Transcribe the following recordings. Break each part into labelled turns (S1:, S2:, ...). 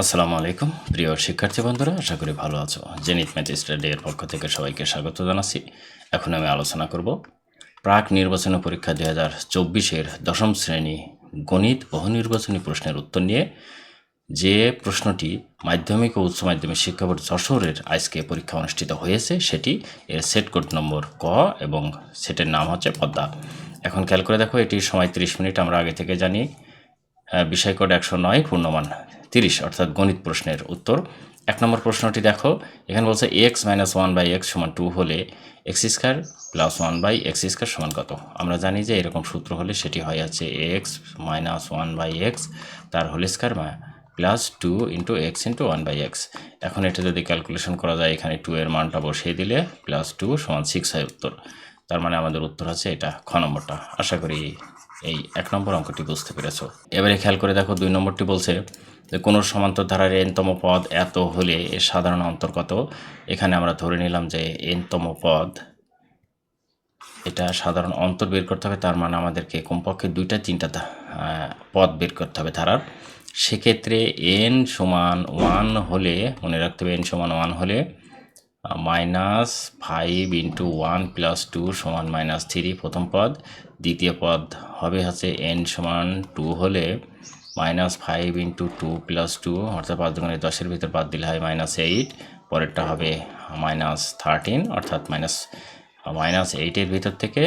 S1: আসসালামু আলাইকুম। প্রিয় শিক্ষার্থী বন্ধুরা, আশা করি ভালো আছো। জেনিত ম্যাথ স্টাডি এর পক্ষ থেকে সবাইকে স্বাগত জানাচ্ছি। এখন আমি আলোচনা করব প্রাক নির্বাচনী পরীক্ষা দুই হাজার চব্বিশের দশম শ্রেণি গণিত বহু নির্বাচনী প্রশ্নের উত্তর নিয়ে। যে প্রশ্নটি মাধ্যমিক ও উচ্চ মাধ্যমিক শিক্ষা বোর্ড যশোরের আজকে পরীক্ষা অনুষ্ঠিত হয়েছে, সেটি এর সেট কোড নম্বর ক এবং সেটের নাম হচ্ছে পদ্মা। এখন খেয়াল করে দেখো এটির সময় তিরিশ মিনিট, আমরা আগে থেকে জানি। বিষয় কোড একশো নয়, পূর্ণমান তিরিশ, অর্থাৎ গণিত প্রশ্নের উত্তর। এক নম্বর প্রশ্নটি দেখো, এখানে বলছে x minus one by x সমান টু হলে x square plus one by x square সমান কত? আমরা জানি যে এরকম সূত্র হলে সেটি হয় আছে x minus one by x তার whole square plus two into x into one by x এখন এটা যদি ক্যালকুলেশন করা যায়, এখানে টু এর মানটা বসিয়ে দিলে প্লাস টু সমান সিক্স হয় উত্তর। তার মানে আমাদের উত্তর আছে এটা খ নম্বরটা। আশা করি এই এক নম্বর অঙ্কটি বুঝতে পেরেছ। এবারে খেয়াল করে দেখো, দুই নম্বরটি বলছে কোনো সমান্তর ধারার এনতম পদ এত হলে এর সাধারণ অন্তর্গত এখানে আমরা ধরে নিলাম যে এনতম পদ, এটা সাধারণ অন্তর বের করতে হবে, তার মানে আমাদেরকে কমপক্ষে দুইটা, তিনটা পদ বের করতে হবে ধারার। সেক্ষেত্রে এন সমান ওয়ান হলে, মনে রাখতে হবে এন সমান ওয়ান হলে minus five into one plus two সমান মাইনাস থ্রি প্রথম পদ। দ্বিতীয় পদ হবে হচ্ছে এন সমান টু হলে minus five into two plus two অর্থাৎ পাঁচ দুগুণে দশের ভিতর বাদ দিলে হয় মাইনাস এইট পরেরটা হবে মাইনাস থার্টিন অর্থাৎ মাইনাস মাইনাস এইটের ভিতর থেকে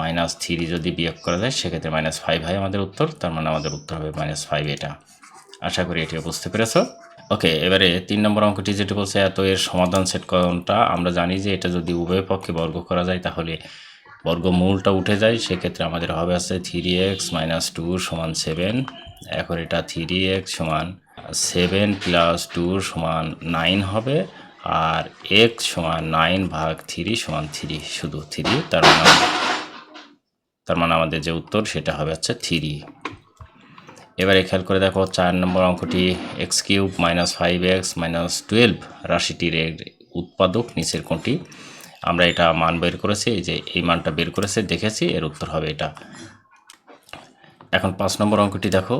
S1: মাইনাস থ্রি যদি বিয়োগ করা যায়, সেক্ষেত্রে মাইনাস ফাইভ হয় আমাদের উত্তর, তার মানে আমাদের উত্তর হবে মাইনাস ফাইভ এটা। আশা করি এটিও বুঝতে পেরেছ। ওকে, এবারে তিন নম্বর অঙ্কটি যেটা বলছে, এত এর সমাধান সেট কোনটা? আমরা জানি যে এটা যদি উভয় পক্ষে বর্গ করা যায়, তাহলে বর্গমূলটা উঠে যায়, সেক্ষেত্রে আমাদের হবে আছে থ্রি এক্স মাইনাস টু সমান সেভেন এখন এটা থ্রি এক্স সমান সেভেন প্লাস টু সমান নাইন হবে আর এক্স সমান নাইন ভাগ থ্রি সমান থ্রি শুধু থ্রি তার মানে তার মানে আমাদের যে উত্তর সেটা হবে হচ্ছে থ্রি এবারে খেয়াল করে দেখো চার নম্বর অঙ্কটি x cube minus five x minus twelve রাশিটির উৎপাদক নিচের কোনটি আমরা এটা মান বের করেছি যে এই মানটা বের করেছে, দেখেছি, এর উত্তর হবে এটা। এখন পাঁচ নম্বর অঙ্কটি দেখো।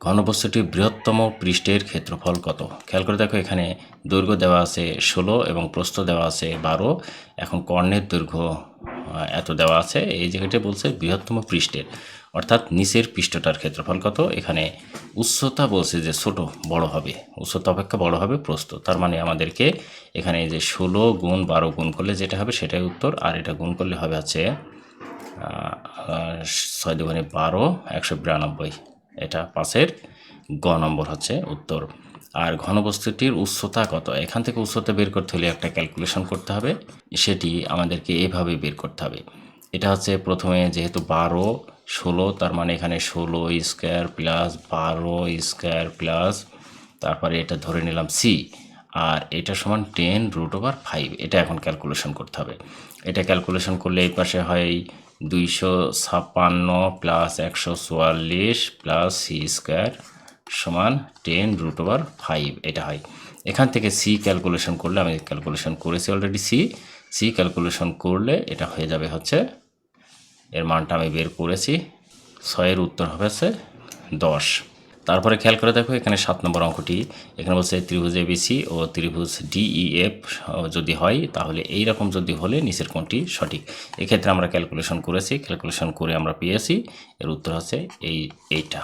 S1: ঘনবস্তুটির বৃহত্তম পৃষ্ঠের ক্ষেত্রফল কত? খেয়াল করে দেখো এখানে দৈর্ঘ্য দেওয়া আছে ষোলো এবং প্রস্থ দেওয়া আছে বারো। এখন কর্ণের দৈর্ঘ্য এত দেওয়া আছে। এই জায়গাটা বলছে বৃহত্তম পৃষ্ঠের। অর্থাৎ নিচের পৃষ্ঠটার ক্ষেত্রফল কত? এখানে উচ্চতা বলছে যে ছোট বড় হবে। উচ্চতা অপেক্ষা বড় হবে প্রস্থ। তার মানে আমাদেরকে এখানে যে ষোলো গুণ বারো গুণ করলে যেটা হবে সেটাই উত্তর আর এটা গুণ করলে হবে আহ, ছয় দুগুণে বারো, একশো বিরানব্বই। এটা পাশের গ নম্বর হচ্ছে উত্তর। আর ঘনবস্তুটির উচ্চতা কত? এখান থেকে উচ্চতা বের করতে হলে একটা ক্যালকুলেশন করতে হবে। সেটি আমাদেরকে এভাবে বের করতে হবে। এটা হচ্ছে প্রথমে যেহেতু বারো, ষোলো, তার মানে এখানে ষোলো স্কোয়ার প্লাস বারো স্কোয়ার প্লাস, তারপরে এটা ধরে নিলাম সি আর এটা সমান টেন রুট ওভার ফাইভ এটা এখন ক্যালকুলেশন করতে হবে। এটা ক্যালকুলেশন করলে এই পাশে হয় দুইশো ছাপ্পান্ন প্লাস একশো চুয়াল্লিশ প্লাস সি স্কোয়ার সমান টেন রুট ওভার ফাইভ এটা হয়। এখান থেকে সি ক্যালকুলেশন করলে, আমি ক্যালকুলেশন করেছি অলরেডি সি সি ক্যালকুলেশন করলে এটা হয়ে যাবে হচ্ছে, এর মানটা আমি বের করেছি, ছয়ের উত্তর হবে হচ্ছে দশ। তারপরে খেয়াল করে দেখো, এখানে সাত নম্বর অঙ্কটি। এখানে বলছে ত্রিভুজ এবিসি ও ত্রিভুজ ডিইএফ যদি হয়, তাহলে এই রকম যদি হলে নিচের কোনটি সঠিক? এক্ষেত্রে আমরা ক্যালকুলেশন করেছি। ক্যালকুলেশন করে আমরা পেয়েছি। এর উত্তর হচ্ছে এই, এইটা।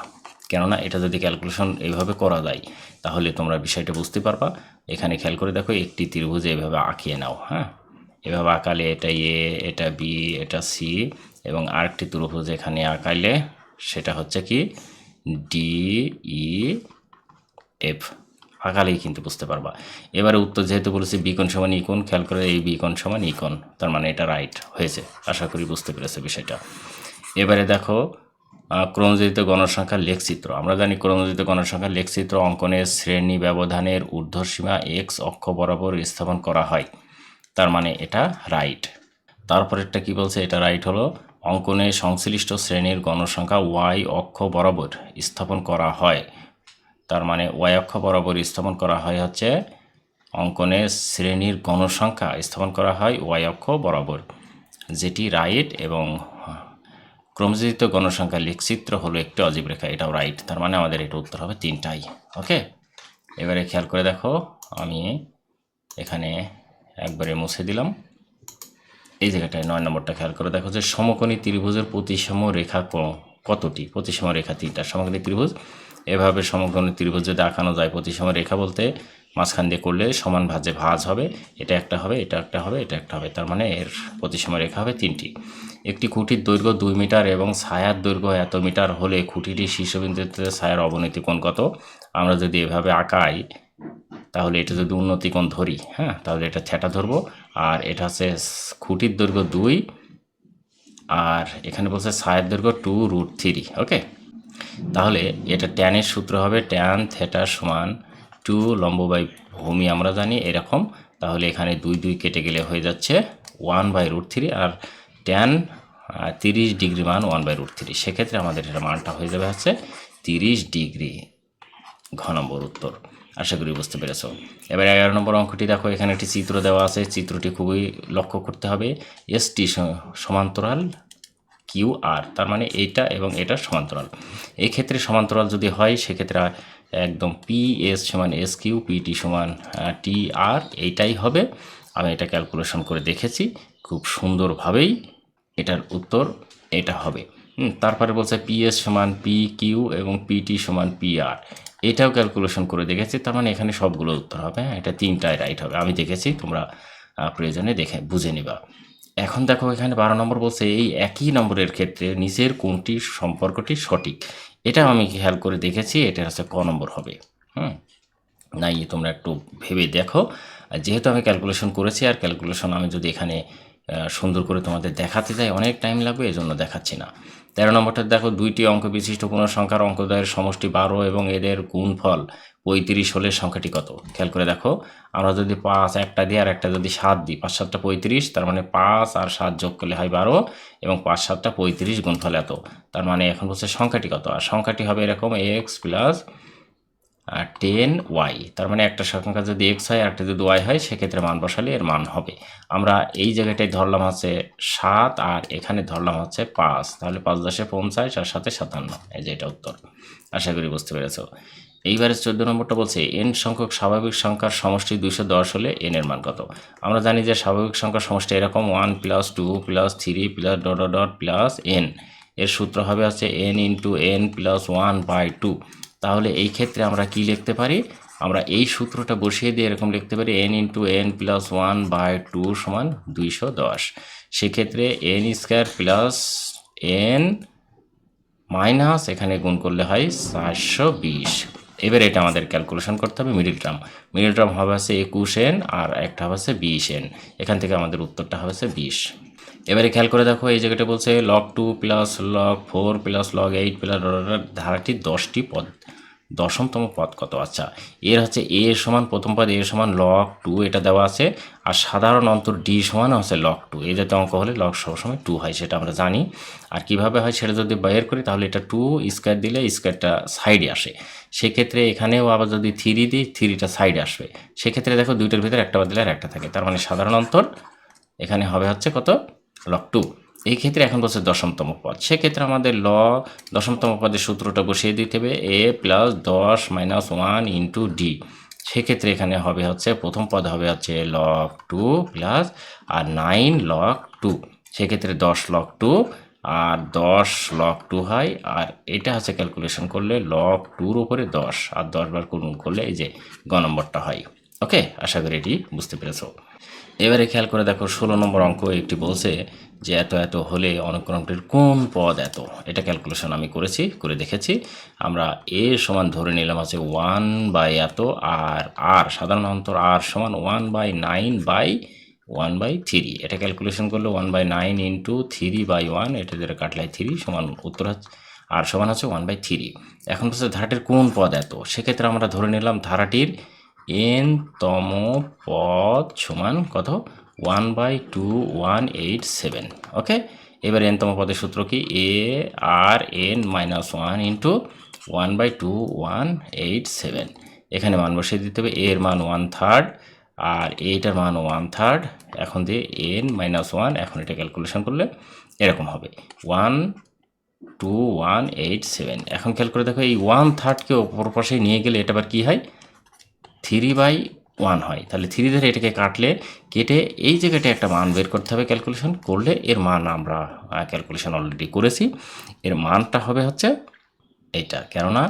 S1: কেননা এটা যদি ক্যালকুলেশন এইভাবে করা যায়, তাহলে তোমরা বিষয়টা বুঝতে পারবা। এখানে খেয়াল করে দেখো, একটি ত্রিভুজ এভাবে আঁকিয়ে নাও হ্যাঁ? এভাবে আঁকালে এটা এ এটা বি এটা সি এবং আরেকটি ত্রিভুজ এখানে আঁকাইলে সেটা হচ্ছে কি? D E F. আঁকালেই কিন্তু বুঝতে পারবা। এবারে উত্তর যেহেতু বলেছি বিকন সমান ইকন খেয়াল করে এই বিকন সমান ইকন তার মানে এটা রাইট হয়েছে। আশা করি বুঝতে পেরেছে বিষয়টা। এবারে দেখো আহ, ক্রমযোজিত গণসংখ্যার লেখচিত্র। আমরা জানি ক্রমযোজিত গণসংখ্যার লেখচিত্র অঙ্কনের শ্রেণি ব্যবধানের ঊর্ধ্বসীমা এক্স অক্ষ বরাবর স্থাপন করা হয়। তার মানে এটা রাইট তারপরেরটা কি বলছে? এটা রাইট হলো অঙ্কনে সংশ্লিষ্ট শ্রেণির গণসংখ্যা ওয়াই অক্ষ বরাবর স্থাপন করা হয়। তার মানে ওয়াই অক্ষ বরাবর স্থাপন করা হয় হচ্ছে অঙ্কনে শ্রেণির গণসংখ্যা স্থাপন করা হয় ওয়াই অক্ষ বরাবর। যেটি রাইট এবং ক্রমযোজিত গণসংখ্যা লেখচিত্র হলো একটি অজীব রেখা, এটাও রাইট। তার মানে আমাদের এটা উত্তর হবে তিনটাই, ওকে? এবারে খেয়াল করে দেখো, আমি এখানে একবারে মুছে দিলাম। এই জায়গাটায় নয় নম্বরটা খেয়াল করে দেখো যে সমকোণী ত্রিভুজের প্রতিসম রেখা কতটি? প্রতিসম রেখা তিনটা। সমকোণী ত্রিভুজ, এভাবে সমকোণী ত্রিভুজ যদি আঁকানো যায় প্রতিসম রেখা বলতে মাঝখান দিয়ে করলে সমান ভাজে ভাজ হবে, এটা একটা হবে, এটা একটা হবে, এটা একটা হবে, তার মানে এর প্রতিসম রেখা হবে তিনটি। একটি খুঁটির দৈর্ঘ্য দুই মিটার এবং ছায়ার দৈর্ঘ্য এত মিটার হলে খুঁটিটির শীর্ষবিন্দুতে ছায়ার অবনতি কোণ কত? আমরা যদি এভাবে আঁকাই তাহলে এটা যদি উন্নতি কোণ ধরি হ্যাঁ তাহলে এটা থ্যাটা ধরবো। আর এটা হচ্ছে খুঁটির দৈর্ঘ্য দুই, আর এখানে বলছে সায়ের দৈর্ঘ্য টু রুট থ্রি, ওকে? তাহলে এটা ট্যানের সূত্র হবে ট্যান থেটা সমান টু লম্ব বাই ভূমি আমরা জানি এরকম। তাহলে এখানে দুই দুই কেটে গেলে হয়ে যাচ্ছে ওয়ান বাই রুট থ্রি আর ট্যান তিরিশ ডিগ্রি মান ওয়ান বাই রুট থ্রি সেক্ষেত্রে আমাদের এটা মানটা হয়ে যাবে হচ্ছে তিরিশ ডিগ্রি ঘ নম্বর উত্তর। আশা করি বুঝতে পেরেছ। এবার এগারো নম্বর অঙ্কটি দেখো, এখানে একটি চিত্র দেওয়া আছে। চিত্রটি খুবই লক্ষ্য করতে হবে। এসটি সমান্তরাল কিউ আর তার মানে এইটা এবং এটা সমান্তরাল। এই ক্ষেত্রে সমান্তরাল যদি হয়, সেক্ষেত্রে একদম পি এস সমান এস কিউ পিটি সমান টি আর এইটাই হবে। আমি এটা ক্যালকুলেশন করে দেখেছি। খুব সুন্দরভাবেই এটার উত্তর এটা হবে। তারপরে বলছে পিএস সমান পি কিউ এবং পিটি সমান পি আর এটাও ক্যালকুলেশন করে দেখেছি, তার মানে এখানে সবগুলো উত্তর হবে হ্যাঁ? এটা তিনটায় রাইট হবে। আমি দেখেছি, তোমরা প্রয়োজনে দেখে, বুঝে নিবা। এখন দেখো, এখানে বারো নম্বর বলছে, এই একই নম্বরের ক্ষেত্রে নিচের কোনটি সম্পর্কটি সঠিক? এটা আমি খেয়াল করে দেখেছি, এটা হচ্ছে ক নম্বর হবে, হুম? নাই তোমরা একটু ভেবে দেখো। যেহেতু আমি ক্যালকুলেশন করেছি, আর ক্যালকুলেশন আমি যদি এখানে সুন্দর করে তোমাদের দেখাতে যাই, অনেক টাইম লাগবে এই জন্য দেখাচ্ছি না। তেরো নম্বরটা দেখো, দুইটি অঙ্ক বিশিষ্ট কোনো সংখ্যার অঙ্কদ্বয়ের সমষ্টি বারো এবং এদের গুণফল পঁয়ত্রিশ হলে সংখ্যাটি কত? খেয়াল করে দেখো, আমরা যদি পাঁচ একটা দিই আর একটা যদি সাত দিই, পাঁচ সাতটা পঁয়ত্রিশ, তার মানে পাঁচ আর সাত যোগ করলে হয় বারো এবং পাঁচ সাতটা পঁয়ত্রিশ গুণফল এত, তার মানে এখন বলছে সংখ্যাটি কত? আর সংখ্যাটি হবে এরকম এক্স প্লাস টেন ওয়াই তার মানে একটা সংখ্যা যদি এক্স হয় একটা যদি ওয়াই হয়, সেক্ষেত্রে মান বসালে এর মান হবে। আমরা এই জায়গাটায় ধরলাম হচ্ছে সাত আর এখানে ধরলাম হচ্ছে পাঁচ। তাহলে পাঁচ দশে পঞ্চাশ আর সাথে সাতান্ন। এই যে এটা উত্তর। আশা করি বুঝতে পেরেছ। এইবারে চোদ্দ নম্বরটা বলছে এন সংখ্যক স্বাভাবিক সংখ্যার সমষ্টি দুশো দশ হলে এন এর মান কত? আমরা জানি যে স্বাভাবিক সংখ্যার সমষ্টি এরকম one plus two plus three plus dot dot plus n এর সূত্র হবে হচ্ছে n into n plus one by two তাহলে এই ক্ষেত্রে আমরা কি লিখতে পারি? আমরা এই সূত্রটা বসিয়ে দিয়ে এরকম লিখতে পারি n into n plus one by two সমান দুইশো দশ। সেক্ষেত্রে n square plus n minus এখানে গুণ করলে হয় চারশো বিশ। এবার এটা আমাদের ক্যালকুলেশন করতে হবে মিডিল টার্ম মিডিল টার্ম হবে হচ্ছে একুশ এন আর একটা হবে হচ্ছে বিশ এন এখান থেকে আমাদের উত্তরটা হবে বিশ। এবারে খেয়াল করে দেখো, এই জায়গাটা বলছে log two plus log four plus log eight plus ধারাটি দশটি পদ, দশমতম পদ কত? আচ্ছা এর হচ্ছে এ সমান প্রথম পদ এ সমান লগ টু এটা দেওয়া আছে, আর সাধারণ অন্তর ডি সমান হচ্ছে লগ টু এই জাতীয় অঙ্ক হলে লগ সবসময় টু হয়, সেটা আমরা জানি। আর কীভাবে হয় সেটা যদি বের করি, তাহলে এটা টু স্কোয়ার দিলে স্কোয়ারটা সাইডে আসে। সেক্ষেত্রে এখানেও আবার যদি থ্রি দিই থ্রিটা সাইডে আসবে। সেক্ষেত্রে দেখো দুইটার ভিতরে একটা বাদ দিলে আর একটা থাকে, তার মানে সাধারণ অন্তর এখানে হবে হচ্ছে কত? Log two. এই ক্ষেত্রে এখন বলছে দশমতম পদ। সেক্ষেত্রে আমাদের ল, দশমতম পদের সূত্রটা বসিয়ে দিতে হবে। এ প্লাস দশ মাইনাস ওয়ান ইন্টু ডি। সেক্ষেত্রে এখানে হবে হচ্ছে, প্রথম পদ হবে হচ্ছে লগ টু প্লাস, আর নাইন লগ টু। সেক্ষেত্রে দশ লগ টু, আর দশ লগ টু হয়, আর এটা হচ্ছে ক্যালকুলেশন করলে লগ টুর উপরে দশ, আর দশ বার গুণ করলে এই যে গ নম্বরটা হয়। ওকে? আশা করি এটি বুঝতে পেরেছ। এবারে খেয়াল করে দেখো, ষোলো নম্বর অঙ্ক একটি বলছে যে এত এত হলে অনুক্রমটির কোন পদ এত? এটা ক্যালকুলেশন আমি করেছি, করে দেখেছি। আমরা এ সমান ধরে নিলাম আছে ওয়ান বাই এত আর আর সাধারণ অন্তর আর সমান one by nine by one by three এটা ক্যালকুলেশন করলে one by nine into three by one এটা যেটা কাটলাই থ্রি সমান উত্তর হচ্ছে আর সমান হচ্ছে ওয়ান বাই থ্রি এখন বলছে ধারাটির কোন পদ এত? সেক্ষেত্রে আমরা ধরে নিলাম ধারাটির এন তম পদ সমান কত? One by two, one eight, seven. Okay? এবার এন তম পদের সূত্র কি? A, r, n minus one into one by two, one eight, seven. এখানে মান বসিয়ে দিতে হবে। এর মান ওয়ান থার্ড, আর এইটার মান ওয়ান থার্ড। এখন দিয়ে এন মাইনাস ওয়ান, এখন এটা ক্যালকুলেশন করলে এরকম হবে। One two, one eight, seven. এখন খেয়াল করে দেখো, এই ওয়ান থার্ডকে অপর পাশে নিয়ে গেলে এটা আবার কী হয়? থ্রি বাই ওয়ান হয়। তাহলে থ্রি ধরে এটাকে কাটলে কেটে এই জায়গাটা একটা মান বের করতে হবে ক্যালকুলেশন করলে এর মান আমরা ক্যালকুলেশন অলরেডি করেছি। এর মানটা হবে হচ্ছে এইটা কেননা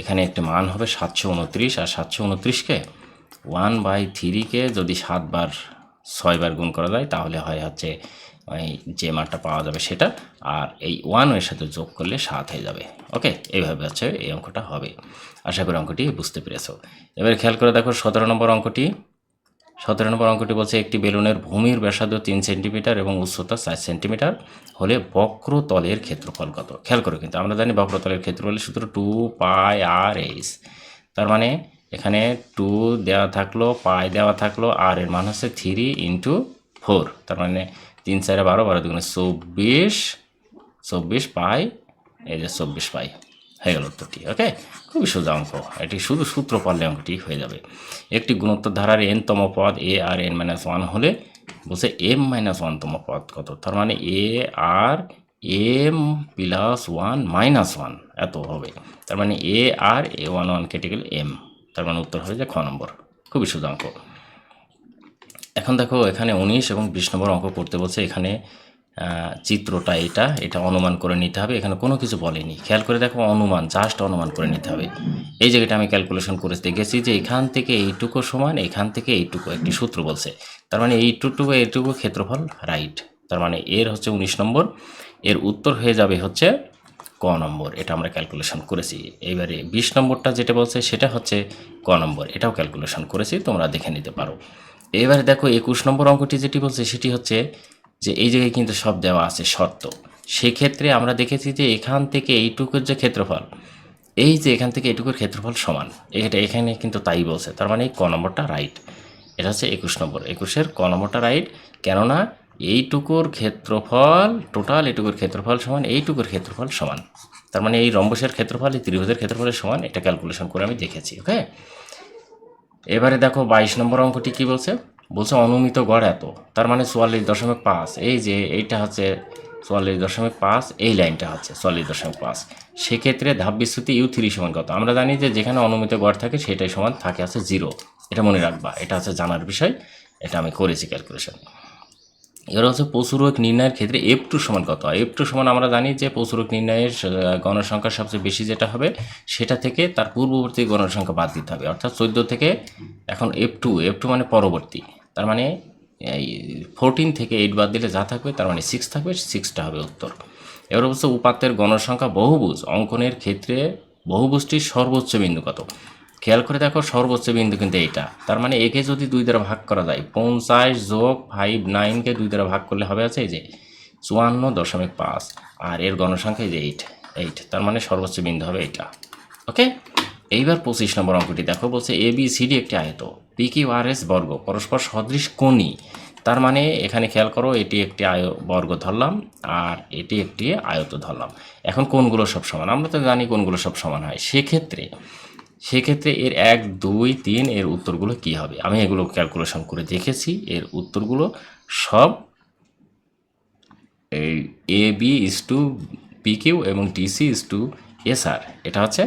S1: এখানে একটি মান হবে সাতশো উনত্রিশ আর সাতশো উনত্রিশকে ওয়ান বাই থ্রিকে যদি সাতবার ছয়বার গুণ করা যায়, তাহলে হয় হচ্ছে, ওই যে মানটা পাওয়া যাবে সেটা। আর এই ওয়ানের সাথে যোগ করলে সাত হয়ে যাবে। ওকে এইভাবে হচ্ছে এই অঙ্কটা হবে। আশা করি অঙ্কটি বুঝতে পেরেছ। এবার খেয়াল করে দেখো, সতেরো নম্বর অঙ্কটি। সতেরো নম্বর অঙ্কটি বলছে, একটি বেলুনের ভূমির ব্যাসার্ধ তিন সেন্টিমিটার এবং উচ্চতা চার সেন্টিমিটার হলে বক্রতলের ক্ষেত্রফল কত? খেয়াল করো কিন্তু, আমরা জানি বক্রতলের ক্ষেত্রফলের সূত্র টু পাই আর এইচ। তার মানে এখানে টু দেওয়া থাকল, পাই দেওয়া থাকল, আর এর মান হচ্ছে থ্রি ইন্টু ফোর। তার মানে তিন চারে বারো বারো দুগুণে চব্বিশ চব্বিশ পাই, এই যে চব্বিশ পাই। হয়ে গেল উত্তরটি ওকে খুবই সোজা অঙ্ক। এটি শুধু সূত্র পারলে অঙ্কটি হয়ে যাবে। একটি গুণোত্তর ধারার এন তম পদ a r n minus one হলে বলছে এম মাইনাস ওয়ানতম পদ কত? তার মানে a r m plus one minus one এত হবে। তার মানে a R A one one কেটে গেলে এম তার মানে উত্তর হবে যে খ নম্বর। খুবই সোজা অঙ্ক। এখন দেখো, এখানে উনিশ এবং বিশ নম্বর অঙ্ক করতে বলছে, এখানে চিত্রটা এটা এটা অনুমান করে নিতে হবে। এখানে কোনো কিছু বলেনি। খেয়াল করে দেখো, অনুমান জাস্ট অনুমান করে নিতে হবে। এই জায়গাটা আমি ক্যালকুলেশন করে দেখেছি যে এখান থেকে এইটুকু সমান, এখান থেকে এইটুকু, একটি সূত্র বলছে। তার মানে এইটুকু এইটুকু ক্ষেত্রফল রাইট তার মানে এর হচ্ছে উনিশ নম্বর। এর উত্তর হয়ে যাবে হচ্ছে ক নম্বর। এটা আমরা ক্যালকুলেশন করেছি। এবারে বিশ নম্বরটা যেটা বলছে, সেটা হচ্ছে ক নম্বর। এটাও ক্যালকুলেশন করেছি, তোমরা দেখে নিতে পারো। এবারে দেখো একুশ নম্বর অঙ্কটি যেটি বলছে, সেটি হচ্ছে যে এই জায়গায় কিন্তু সব দেওয়া আছে শর্ত। সেক্ষেত্রে আমরা দেখেছি যে এখান থেকে এইটুকুর যে ক্ষেত্রফল, এই যে এখান থেকে এইটুকুর ক্ষেত্রফল সমান, এটা এখানে কিন্তু তাই বলছে, তার মানে ক নম্বরটা রাইট এটা হচ্ছে একুশ নম্বর, একুশের ক নম্বরটা রাইট কেননা এইটুকুর ক্ষেত্রফল টোটাল এইটুকুর ক্ষেত্রফল সমান, এইটুকুর ক্ষেত্রফল সমান। তার মানে এই রম্বসের ক্ষেত্রফল, এই ত্রিভুজের ক্ষেত্রফলের সমান, এটা ক্যালকুলেশন করে আমি দেখেছি ওকে এবারে দেখো বাইশ নম্বর অঙ্কটি কি বলছে? বলছে অনুমিত গড় এত। তার মানে চুয়াল্লিশ দশমিক পাঁচ। এই যে এইটা হচ্ছে চুয়াল্লিশ দশমিক পাঁচ, এই লাইনটা হচ্ছে চুয়াল্লিশ দশমিক পাঁচ। সেক্ষেত্রে ধাপ বিস্তুতি ইউ থ্রি সমান কত? আমরা জানি যে যেখানে অনুমিত গড় থাকে সেটাই সমান, থাকে আছে জিরো। এটা মনে রাখবা। এটা হচ্ছে জানার বিষয়। এটা আমি করেছি ক্যালকুলেশন এবার হচ্ছে পশুরোগ নির্ণয়ের ক্ষেত্রে এফ টু সমান কত? হয় এফ টু সমান আমরা জানি যে পশুরোগ নির্ণয়ের গণসংখ্যা সবচেয়ে বেশি যেটা হবে, সেটা থেকে তার পূর্ববর্তী গণসংখ্যা বাদ দিতে হবে। অর্থাৎ চোদ্দ থেকে এখন এফ টু এফ টু মানে পরবর্তী। তার মানে এই ফোরটিন থেকে এইট বাদ দিলে যা থাকবে, তার মানে সিক্স থাকবে সিক্সটা হবে উত্তর। এবার হচ্ছে উপাত্তের গণসংখ্যা বহুভুজ, অঙ্কনের ক্ষেত্রে বহুভুজটির সর্বোচ্চ বিন্দু কত? খেয়াল করে দেখো সর্বোচ্চ বিন্দু কিন্তু এইটা। তার মানে একে যদি দুই দ্বারা ভাগ করা যায়, পঞ্চাশ যোগ ফাইভ নাইনকে দুই দ্বারা ভাগ করলে হবে আছে যে চুয়ান্ন দশমিক পাঁচ, আর এর গণসংখ্যা যে এইট এইট তার মানে সর্বোচ্চ বিন্দু হবে এইটা। ওকে? এইবার পঁচিশ নম্বর অঙ্কটি দেখো, বলছে এ বি সি ডি একটি আয়ত। পি কিউ আর এস বর্গ, পরস্পর সদৃশ কোণী। তার মানে এখানে খেয়াল করো, এটি একটি আয় বর্গ ধরলাম, আর এটি একটি আয়ত ধরলাম। এখন কোনগুলো সব সমান, আমরা তো জানি কোনগুলো সব সমান হয়। সেক্ষেত্রে সেক্ষেত্রে এর এক, দুই, তিন এর উত্তরগুলো কি হবে? আমি এগুলো ক্যালকুলেশন করে দেখেছি। এর উত্তরগুলো সব এই A B is to P Q এবং DC is to S R এটা হচ্ছে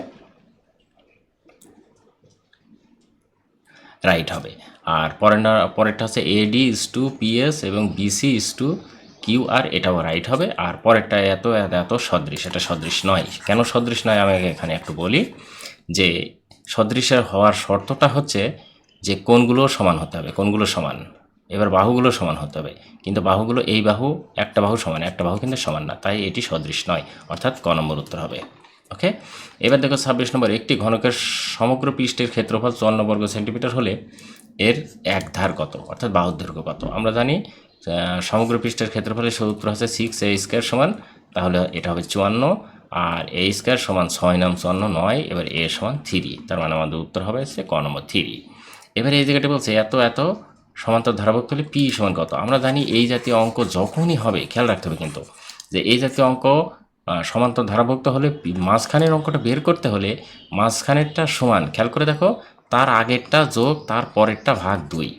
S1: রাইট হবে। আর পরেরটা পরেরটা হচ্ছে এডি ইস টু পিএস এবং BC is to Q R এটাও রাইট হবে। আর পরেরটা এত এত সদৃশ। এটা সদৃশ নয়। কেন সদৃশ নয়? আমি এখানে একটু বলি। যে সদৃশের হওয়ার শর্তটা হচ্ছে যে কোনগুলো সমান হতে হবে কোনগুলো সমান। এবার বাহুগুলো সমান হতে হবে। কিন্তু বাহুগুলো এই বাহু, একটা বাহু সমান, একটা বাহু কিন্তু সমান না। তাই এটি সদৃশ নয়, অর্থাৎ ক নম্বর উত্তর হবে। ওকে? এবার দেখো ছাব্বিশ নম্বর, একটি ঘনকের সমগ্র পৃষ্ঠের ক্ষেত্রফল চুয়ান্ন বর্গ সেন্টিমিটার হলে এর এক ধার কত? অর্থাৎ বাহুর দৈর্ঘ্য কত? আমরা জানি সমগ্র পৃষ্ঠের ক্ষেত্রফলের সূত্র হচ্ছে সিক্স এ স্কোয়ার সমান, তাহলে এটা হবে চুয়ান্ন। আর এ স্কোয়ার সমান ছয় নাম চুয়ান্ন নয়, এবার এ সমান থ্রি তার মানে আমাদের উত্তর হবে হচ্ছে ক নম্বর থ্রি এবারে এই জায়গাটা বলছে এত এত সমান্তর ধারাভক্ত হলে পি সমান কত? আমরা জানি এই জাতীয় অঙ্ক যখনই হবে, খেয়াল রাখতে হবে কিন্তু, যে এই জাতীয় অঙ্ক সমান্তর ধারাভক্ত হলে মাঝখানের অঙ্কটা বের করতে হলে মাঝখানেরটা সমান, খেয়াল করে দেখো, তার আগেরটা যোগ, তার পরেরটা ভাগ দুই।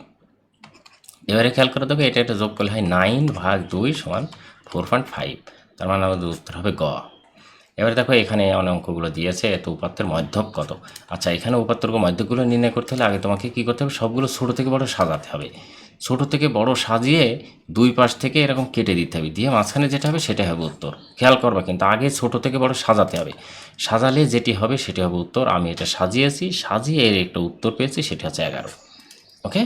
S1: এবারে খেয়াল করে দেখো, এটা একটা যোগ করলে হয় নাইন ভাগ দুই সমান ফোর পয়েন্ট ফাইভ তার মানে আমাদের উত্তর হবে গ। এবারে দেখো এখানে অনেক অঙ্কগুলো দিয়েছে এত উপাত্তের মধ্যক কত? আচ্ছা এখানে উপাত্তর্ক মধ্যকগুলো নির্ণয় করতে হলে আগে তোমাকে কী করতে হবে? সবগুলো ছোটো থেকে বড় সাজাতে হবে। ছোটো থেকে বড় সাজিয়ে দুই পাশ থেকে এরকম কেটে দিতে হবে। দিয়ে মাঝখানে যেটা হবে সেটা হবে উত্তর। খেয়াল করবা কিন্তু আগে ছোট থেকে বড় সাজাতে হবে। সাজালে যেটি হবে সেটি হবে উত্তর। আমি এটা সাজিয়েছি, সাজিয়ে এর একটা উত্তর পেয়েছি, সেটা হচ্ছে এগারো। ওকে?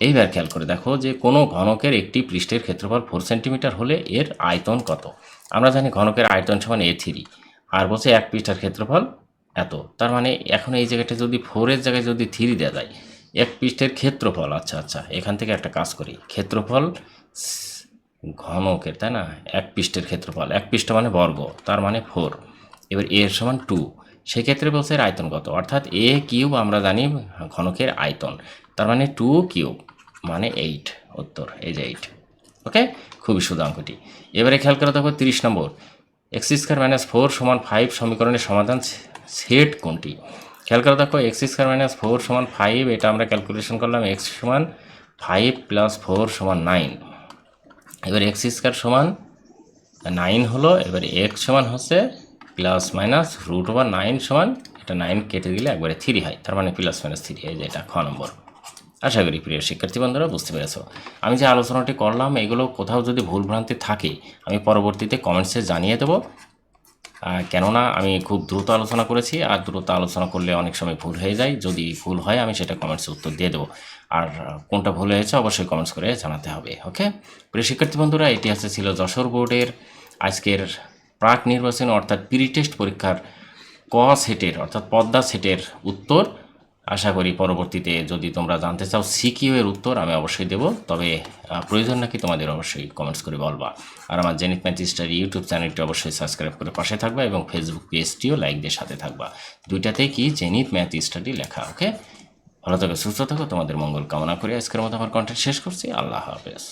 S1: এইবার খেয়াল করে দেখো যে কোনো ঘনকের একটি পৃষ্ঠের ক্ষেত্রফল ফোর সেন্টিমিটার হলে এর আয়তন কত? আমরা জানি ঘনকের আয়তন সমান এ থ্রি আর বলছে এক পৃষ্ঠার ক্ষেত্রফল এত। তার মানে এখন এই জায়গাটা যদি ফোরের জায়গায় যদি থ্রি দেওয়া যায়, এক পৃষ্ঠের ক্ষেত্রফল আচ্ছা আচ্ছা এখান থেকে একটা কাজ করি। ক্ষেত্রফল ঘনকের, তাই না? এক পৃষ্ঠের ক্ষেত্রফল, এক পৃষ্ঠ মানে বর্গ, তার মানে ফোর এবার এর সমান টু সেক্ষেত্রে বলছে এর আয়তন কত? অর্থাৎ এ কিউব আমরা জানি ঘনকের আয়তন, তার মানে টু কিউব মানে এইট উত্তর, এই যে এইট ওকে খুবই শুধু অঙ্কটি। এবারে খেয়াল করে দেখো তিরিশ নম্বর। এক্স স্কোয়ার মাইনাস ফোর সমান ফাইভ সমীকরণের সমাধান সেট কোনটি? খেয়াল করে দেখো এক্স স্কোয়ার মাইনাস ফোর সমান ফাইভ এটা আমরা ক্যালকুলেশন করলাম এক্স সমান ফাইভ প্লাস ফোর সমান নাইন এবার এক্স স্কোয়ার সমান নাইন হলো, এবার এক্স সমান হচ্ছে plus minus root over nine সমান, এটা নাইন কেটে দিলে একবারে থ্রি হয়। তার মানে প্লাস মাইনাস থ্রি এই যে এটা খ নম্বর। আশা করি, প্রিয় শিক্ষার্থী বন্ধুরা, বুঝতে পেরেছ। আমি যে আলোচনাটি করলাম, এগুলো কোথাও যদি ভুলভ্রান্তি থাকে, আমি পরবর্তীতে কমেন্টসে জানিয়ে দেবো। কেননা, আমি খুব দ্রুত আলোচনা করেছি, আর দ্রুত আলোচনা করলে অনেক সময় ভুল হয়ে যায়। যদি ভুল হয়, আমি সেটা কমেন্টসে উত্তর দিয়ে দেবো। আর কোনটা ভুল হয়েছে, অবশ্যই কমেন্টস করে জানাতে হবে ওকে প্রিয় শিক্ষার্থী বন্ধুরা, এটি হচ্ছে ছিল যশোর বোর্ডের আজকের প্রাক নির্বাচন, অর্থাৎ প্রি টেস্ট পরীক্ষার ক সেটের অর্থাৎ পদ্মা সেটের উত্তর। আশা করি পরবর্তীতে যদি তোমরা জানতে চাও সিকিউ এর উত্তর, আমি অবশ্যই দেবো। তবে প্রয়োজন নাকি তোমাদের অবশ্যই কমেন্টস করে বলবা। আর আমার জেনিত ম্যাথ স্টাডি ইউটিউব চ্যানেলটি অবশ্যই সাবস্ক্রাইব করে পাশে থাকবা এবং ফেসবুক পেজটিও লাইক দিয়ে সাথে থাকবা। দুইটাতেই কি জেনিত ম্যাথ স্টাডি লেখা ওকে ভালো থাকো, সুস্থ থাকো। তোমাদের মঙ্গল কামনা করে। আজকের মতো আমার কন্টেন্ট শেষ করছি। আল্লাহ হাফেজ।